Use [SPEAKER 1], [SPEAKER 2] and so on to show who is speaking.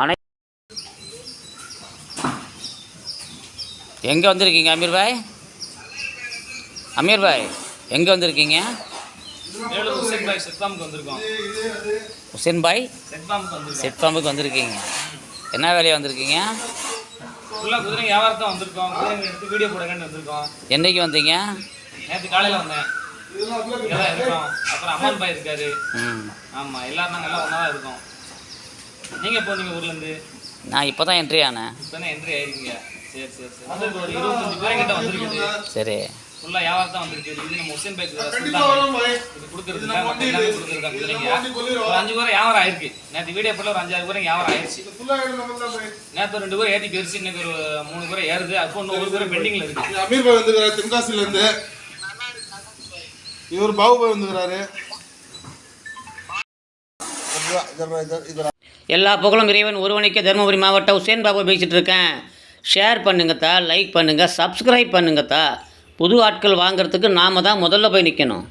[SPEAKER 1] அனை எங்கே வந்திருக்கீங்க அமீர் பாய் அமீர் பாய் எங்கே வந்திருக்கீங்க
[SPEAKER 2] ஹுசேன் பாய்
[SPEAKER 1] செட்பாம்புக்கு வந்திருக்கீங்க. என்ன வேலையாக வந்திருக்கீங்க?
[SPEAKER 2] குதிரை வியாபாரத்தை வந்திருக்கோம். எடுத்து வீடியோ போடுங்கன்னு வந்திருக்கோம்.
[SPEAKER 1] என்றைக்கு வந்தீங்க?
[SPEAKER 2] நேற்று காலையில் வந்தேன். அப்புறம் அம்மன் பாய் இருக்காரு. ஆமாம் எல்லாரும் நாங்கள் எல்லாம் ஒன்றா இருக்கோம். நீங்கள் எப்போ வந்தீங்க ஊர்லேருந்து
[SPEAKER 1] நான் இப்போ தான் என்ட்ரி ஆனேன்.
[SPEAKER 2] இப்போ தான் என்ட்ரி ஆயிருக்கீங்க. சரி சரி சரி. வந்திருக்கு ஒரு இருபத்தஞ்சு பேரை கிட்ட வந்திருக்குது.
[SPEAKER 1] சரி.
[SPEAKER 2] ஃபுல்லாக வியாபாரத்தான் வந்திருக்கு இது நம்ம ஹுசேன் பாய். சொல்லிட்டாங்க இது கொடுக்குறதா ஒரு அஞ்சு பேரை வியாபாரம் ஆயிருக்கு. நேற்று வீடியோ போல ஒரு அஞ்சாறு பேரை வியாபாரம் ஆயிடுச்சு. நேற்று ரெண்டு பேரும் ஏற்றி போயிருச்சு இன்னைக்கு ஒரு மூணு பேரை ஏறுது. அப்போ இன்னும் ஒரு பேரை பெண்டிங்கில் இருக்கு.
[SPEAKER 3] அமீர் பாய் வந்துக்கிறாரு தென்காசில இருந்து. இவர் பாபு பாய் வந்துக்கிறாரு
[SPEAKER 1] எல்லா புகழும் இறைவன் ஒருவனுக்கே தருமபுரி மாவட்டம் உசேன் பாபு பேசிகிட்டு இருக்கேன். ஷேர் பண்ணுங்கத்தா லைக் பண்ணுங்கள் சப்ஸ்கிரைப் பண்ணுங்கத்தா புது ஆட்கள் வாங்குறதுக்கு நாம தான் முதல்ல போய் நிற்கணும்